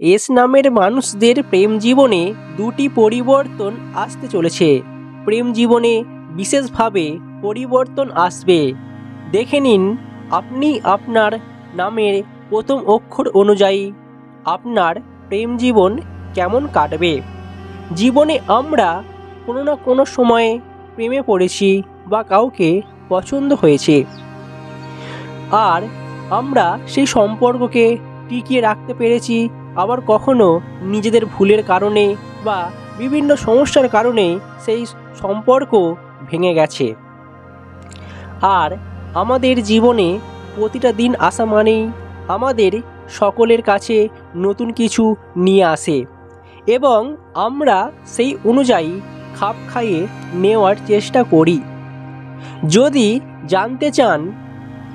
S নামের মানুষদের প্রেম জীবনে দুটি পরিবর্তন আসতে চলেছে। প্রেম জীবনে বিশেষভাবে পরিবর্তন আসবে। দেখে নিন, আপনি আপনার নামের প্রথম অক্ষর অনুযায়ী আপনার প্রেম জীবন কেমন কাটবে। জীবনে আমরা কোনো না কোনো সময়ে প্রেমে পড়েছি বা কাউকে পছন্দ হয়েছে। আর আমরা সেই সম্পর্ককে টিকিয়ে রাখতে পেরেছি আবার কখনো নিজেদের ভুলের কারণে বা বিভিন্ন সমস্যার কারণে সেই সম্পর্ক ভেঙে গেছে। আর আমাদের জীবনে প্রতিটা দিন আসা মানেই আমাদের সকলের কাছে নতুন কিছু নিয়ে আসে এবং আমরা সেই অনুযায়ী খাপ খাইয়ে নেওয়ার চেষ্টা করি। যদি জানতে চান,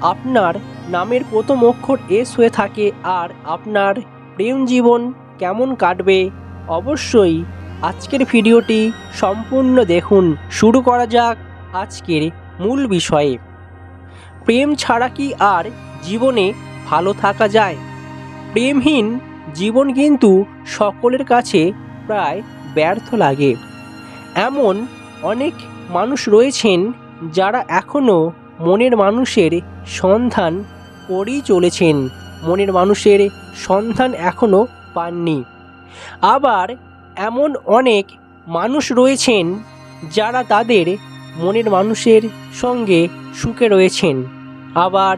আপনার নামের প্রথম অক্ষর এস হয়ে থাকে আর আপনার প্রেম জীবন কেমন কাটবে অবশ্যই আজকের ভিডিওটি সম্পূর্ণ দেখুন। শুরু করা যাক আজকের মূল বিষয়ে। প্রেম ছাড়া কি আর জীবনে ভালো থাকা যায়? প্রেমহীন জীবন কিন্তু সকলের কাছে প্রায় ব্যর্থ লাগে। এমন অনেক মানুষ রয়েছেন যারা এখনও মনের মানুষের সন্ধান করেই চলেছেন। মনের মানুষের সন্ধান এখনও পাননি। আবার এমন অনেক মানুষ রয়েছেন যারা তাদের মনের মানুষের সঙ্গে সুখে রয়েছেন। আবার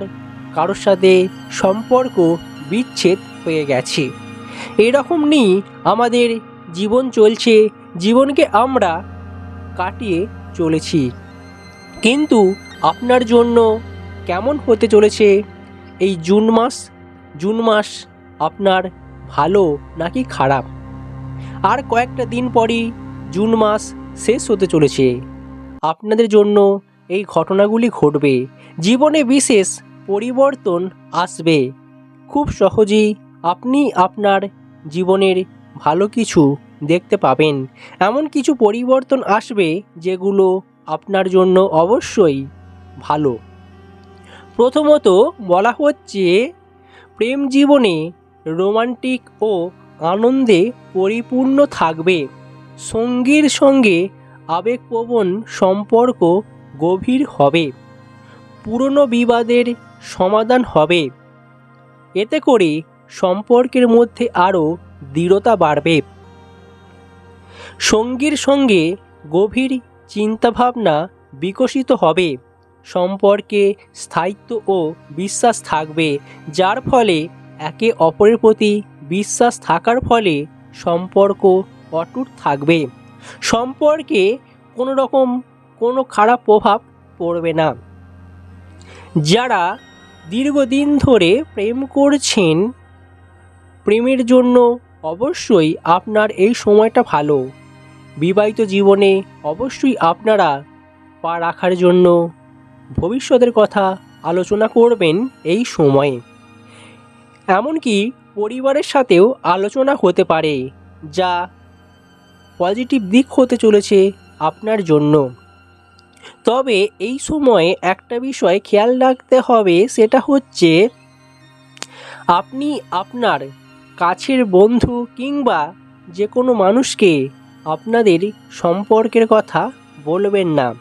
কারোর সাথে সম্পর্ক বিচ্ছেদ হয়ে গেছে। এরকম নিয়ে আমাদের জীবন চলছে, জীবনকে আমরা কাটিয়ে চলেছি। কিন্তু আপনার জন্য কেমন হতে চলেছে এই জুন মাস? জুন মাস আপনার ভালো নাকি খারাপ? আর কয়েকটা দিন পরই জুন মাস শেষ হতে চলেছে। আপনাদের জন্য এই ঘটনাগুলি ঘটবে। জীবনে বিশেষ পরিবর্তন আসবে। খুব সহজেই আপনি আপনার জীবনের ভালো কিছু দেখতে পাবেন। এমন কিছু পরিবর্তন আসবে যেগুলো আপনার জন্য অবশ্যই ভালো। প্রথমত বলা হচ্ছে প্রেম জীবনে রোমান্টিক ও আনন্দে পরিপূর্ণ থাকবে। সঙ্গীর সঙ্গে আবেগপ্রবণ সম্পর্ক গভীর হবে। পুরনো বিবাদের সমাধান হবে। এতে করে সম্পর্কের মধ্যে আরও দৃঢ়তা বাড়বে। সঙ্গীর সঙ্গে গভীর চিন্তাভাবনা বিকশিত হবে। সম্পর্কে স্থায়িত্ব ও বিশ্বাস থাকবে, যার ফলে একে অপরের প্রতি বিশ্বাস থাকার ফলে সম্পর্ক অটুট থাকবে। সম্পর্কে কোনো রকম কোনো খারাপ প্রভাব পড়বে না। যারা দীর্ঘদিন ধরে প্রেম করছেন, প্রেমের জন্য অবশ্যই আপনার এই সময়টা ভালো। বিবাহিত জীবনে অবশ্যই আপনারা পা রাখার জন্য ভবিষ্যতের কথা আলোচনা করবেন এই সময়ে। এমনকি পরিবারের সাথেও আলোচনা হতে পারে, যা পজিটিভ দিক হতে চলেছে আপনার জন্য। তবে এই সময়ে একটা বিষয় খেয়াল রাখতে হবে, সেটা হচ্ছে আপনি আপনার কাছের বন্ধু কিংবা যে কোনো মানুষকে আপনাদের সম্পর্কের কথা বলবেন না।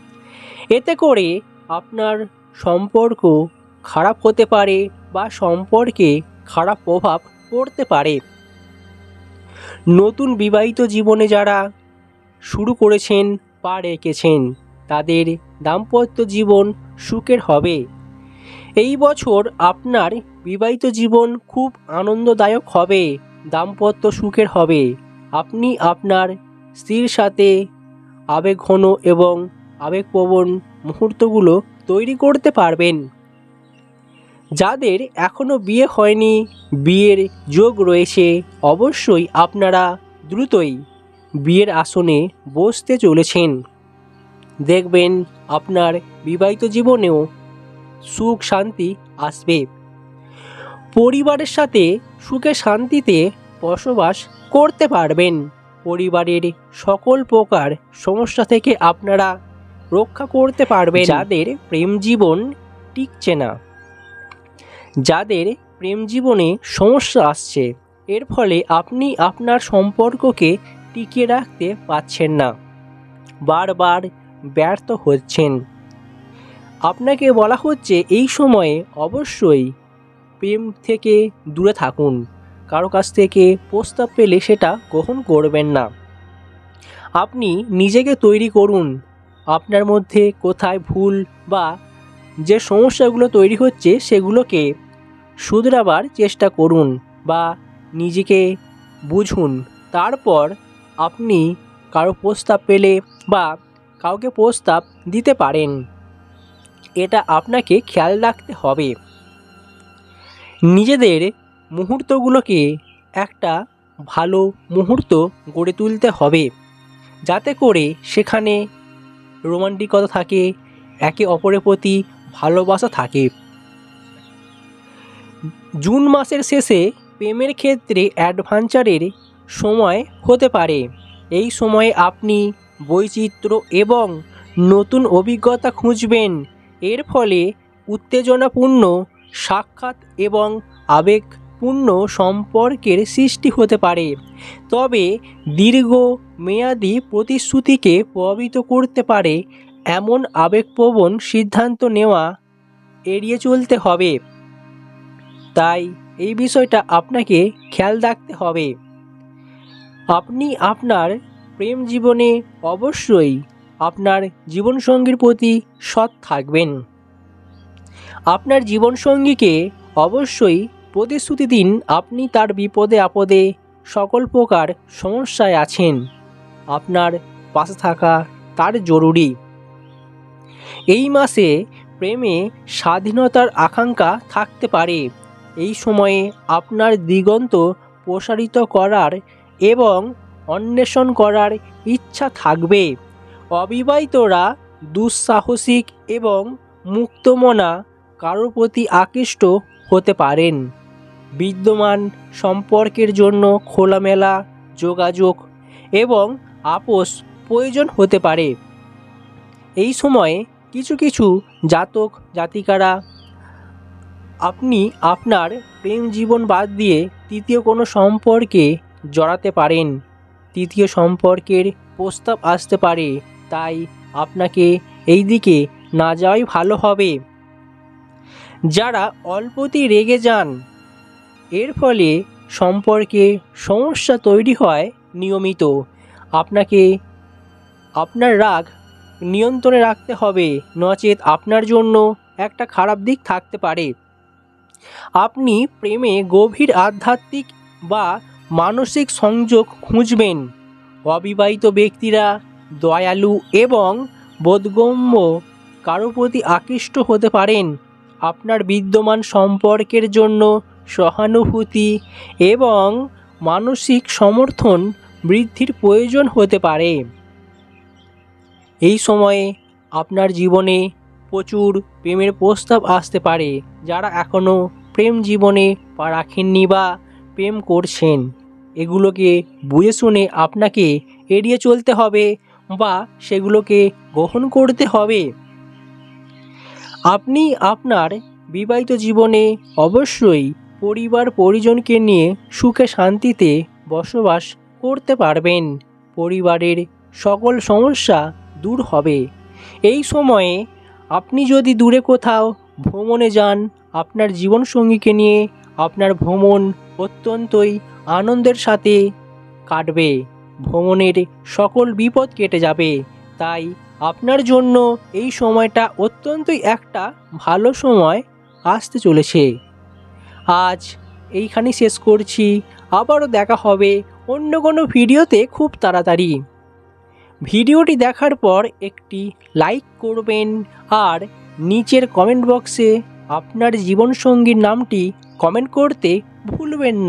এতে করে আপনার সম্পর্ক খারাপ হতে পারে বা সম্পর্কে খারাপ প্রভাব পড়তে পারে। নতুন বিবাহিত জীবনে যারা শুরু করেছেন পা রেখেছেন, তাদের দাম্পত্য জীবন সুখের হবে। এই বছর আপনার বিবাহিত জীবন খুব আনন্দদায়ক হবে, দাম্পত্য সুখের হবে। আপনি আপনার স্ত্রীর সাথে আবেগঘন এবং আবেগপ্রবণ মুহূর্তগুলো তৈরি করতে পারবেন। যাদের এখনও বিয়ে হয়নি, বিয়ের যোগ রয়েছে, অবশ্যই আপনারা দ্রুতই বিয়ের আসনে বসতে চলেছেন। দেখবেন আপনার বিবাহিত জীবনেও সুখ শান্তি আসবে। পরিবারের সাথে সুখে শান্তিতে বসবাস করতে পারবেন। পরিবারের সকল প্রকার সমস্যা থেকে আপনারা রক্ষা করতে পারবে যাদের প্রেম জীবন টিকছে না। যাদের প্রেম জীবনে সমস্যা আসছে, এর ফলে আপনি আপনার সম্পর্ককে টিকিয়ে রাখতে পারছেন না। বারবার ব্যর্থ হচ্ছেন। আপনাকে বলা হচ্ছে এই সময়ে অবশ্যই প্রেম থেকে দূরে থাকুন। কারও কাছ থেকে প্রস্তাব পেলে সেটা গ্রহণ করবেন না। আপনি নিজেকে তৈরি করুন। আপনার মধ্যে কোথায় ভুল বা যে সমস্যাগুলো তৈরি হচ্ছে সেগুলোকে শুধরাবার চেষ্টা করুন বা নিজেকে বুঝুন। তারপর আপনি কারও প্রস্তাব পেলে বা কাউকে প্রস্তাব দিতে পারেন। এটা আপনাকে খেয়াল রাখতে হবে। নিজেদের মুহূর্তগুলোকে একটা ভালো মুহূর্ত গড়ে তুলতে হবে। যাতে করে সেখানে রোমান্টিকতা থাকে, একে অপরের প্রতি ভালোবাসা থাকে। জুন মাসের শেষে প্রেমের ক্ষেত্রে অ্যাডভেঞ্চারের সময় হতে পারে। এই সময়ে আপনি বৈচিত্র্য এবং নতুন অভিজ্ঞতা খুঁজবেন। এর ফলে উত্তেজনাপূর্ণ, সাক্ষাৎ এবং আবেগপূর্ণ সম্পর্কের সৃষ্টি হতে পারে। তবে দীর্ঘ মেয়াদি প্রতিশ্রুতিকে প্রভাবিত করতে পারে এমন আবেগপ্রবণ সিদ্ধান্ত নেওয়া এড়িয়ে চলতে হবে। তাই এই বিষয়টা আপনাকে খেয়াল রাখতে হবে। আপনি আপনার প্রেম জীবনে অবশ্যই আপনার জীবনসঙ্গীর প্রতি সৎ থাকবেন। আপনার জীবনসঙ্গীকে অবশ্যই প্রতিশ্রুতি দিন আপনি তার বিপদে আপদে সকল প্রকার সমস্যায় আছেন। আপনার পাশে থাকা তার জরুরি। এই মাসে প্রেমে স্বাধীনতার আকাঙ্ক্ষা থাকতে পারে। এই সময়ে আপনার দিগন্ত প্রসারিত করার এবং অন্বেষণ করার ইচ্ছা থাকবে। অবিবাহিতরা দুঃসাহসিক এবং মুক্তমনা কারোর প্রতি আকৃষ্ট হতে পারেন। বিদ্যমান সম্পর্কের জন্য খোলামেলা যোগাযোগ এবং আপোষ প্রয়োজন হতে পারে। এই সময়ে কিছু কিছু জাতক জাতিকারা, আপনি আপনার প্রেম জীবন বাদ দিয়ে তৃতীয় কোনো সম্পর্কে জড়াতে পারেন। তৃতীয় সম্পর্কের প্রস্তাব আসতে পারে, তাই আপনাকে এই দিকে না যাওয়াই ভালো হবে। যারা অল্পতেই রেগে যান এর ফলে সম্পর্কে সমস্যা তৈরি হয় নিয়মিত। আপনাকে আপনার রাগ নিয়ন্ত্রণে রাখতে হবে, নচেত আপনার জন্য একটা খারাপ দিক থাকতে পারে। আপনি প্রেমে গভীর আধ্যাত্মিক বা মানসিক সংযোগ খুঁজবেন। অবিবাহিত ব্যক্তিরা দয়ালু এবং বোধগম্য কারও প্রতি আকৃষ্ট হতে পারেন। আপনার বিদ্যমান সম্পর্কের জন্য সহানুভূতি এবং মানসিক সমর্থন বৃদ্ধির প্রয়োজন হতে পারে। এই সময়ে আপনার জীবনে প্রচুর প্রেমের প্রস্তাব আসতে পারে, যারা এখনও প্রেম জীবনে পা রাখেননি বা প্রেম করছেন। এগুলোকে বুঝে শুনে আপনাকে এড়িয়ে চলতে হবে বা সেগুলোকে গ্রহণ করতে হবে। আপনি আপনার বিবাহিত জীবনে অবশ্যই পরিবার পরিজনকে নিয়ে সুখে শান্তিতে বসবাস করতে পারবেন। পরিবারের সকল সমস্যা দূর হবে। এই সময়ে আপনি যদি দূরে কোথাও ভ্রমণে যান, আপনার জীবনসঙ্গীকে নিয়ে আপনার ভ্রমণ অত্যন্তই আনন্দের সাথে কাটবে। ভ্রমণের সকল বিপদ কেটে যাবে। তাই আপনার জন্য এই সময়টা অত্যন্তই একটা ভালো সময় আসতে চলেছে। আজ এইখানেই শেষ করছি। আবারও দেখা হবে অন্য কোনো ভিডিওতে খুব তাড়াতাড়ি। ভিডিওটি দেখার পর একটি লাইক করবেন আর নিচের কমেন্ট বক্সে আপনার জীবনসঙ্গীর নামটি কমেন্ট করতে ভুলবেন না।